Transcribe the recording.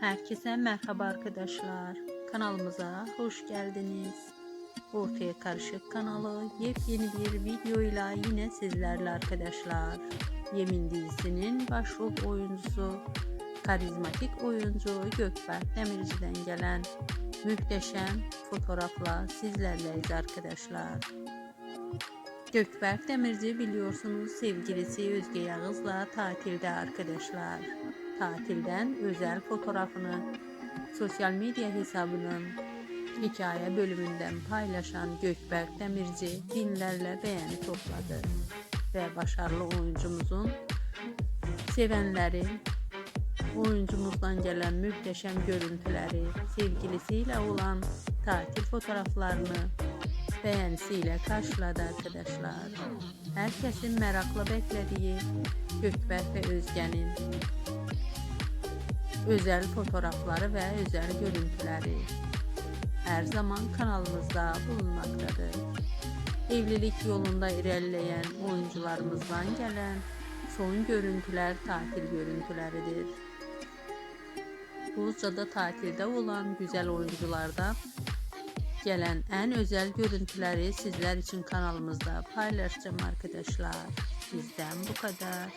Herkese merhaba arkadaşlar. Kanalımıza hoş geldiniz. Ortaya Karışık kanalı yepyeni bir videoyla yine sizlerle arkadaşlar. Yemin dizisinin başrol oyuncusu, karizmatik oyuncu Gökberk Demirci'den gelen muhteşem fotoğrafla sizlerleyiz arkadaşlar. Gökberk Demirci biliyorsunuz sevgilisi Özge Yağız'la tatilde arkadaşlar. Tatilden özel fotoğrafını sosyal medya hesabının hikaye bölümünden paylaşan Gökberk Demirci binlerle beğeni topladı. Ve başarılı oyuncumuzun sevenleri oyuncumuzdan gelen muhteşem görüntüleri, sevgilisiyle olan tatil fotoğraflarını beğenisiyle karşıladı arkadaşlar. Herkesin merakla beklediği Gökberk ve Özge'nin özel fotoğrafları ve özel görüntüleri her zaman kanalımızda bulunmaktadır. Evlilik yolunda ilerleyen oyuncularımızdan gelen son görüntüler tatil görüntüleridir. Buzca'da tatilde olan güzel oyunculardan gelen en özel görüntüleri sizler için kanalımızda paylaşacağım arkadaşlar. Bizden bu kadar.